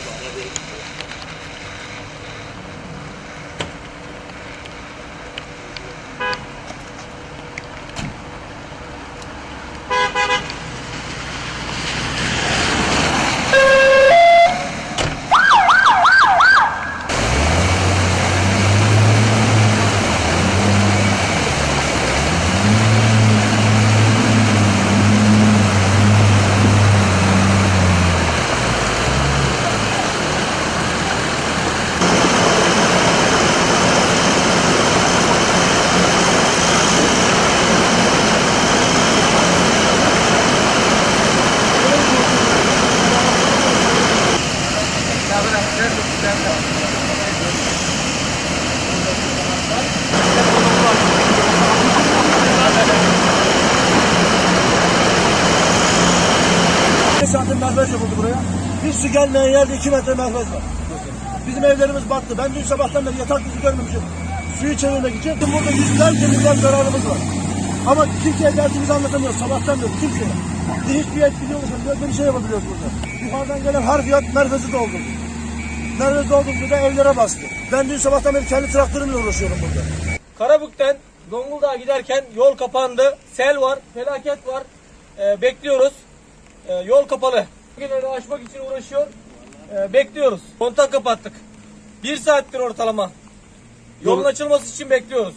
Oh, Beş santim merkez yapıldı buraya. Hiç su gelmeyen yerde 2 metre merkez var. Bizim evlerimiz battı. Ben dün sabahtan beri yatak yüzü görmemişim. Suyu çevirmek için. Burada yüzlerce milyon zararımız var. Ama kimseye derdimizi anlatamıyoruz sabahtan beri kimseye. Hiçbir musun? Böyle bir şey yapabiliyoruz burada. Yukarıdan gelen harfiyat merkezi doldurdu. Merkezi doldurdu da evlere bastı. Ben dün sabahtan beri kendi traktörümle uğraşıyorum burada. Karabük'ten Zonguldak'a giderken yol kapandı. Sel var, felaket var. Ee, bekliyoruz. Ee, yol kapalı. Bölgeleri aşmak için uğraşıyor. Ee, bekliyoruz. Kontak kapattık. Bir saattir ortalama. Yolun açılması için bekliyoruz.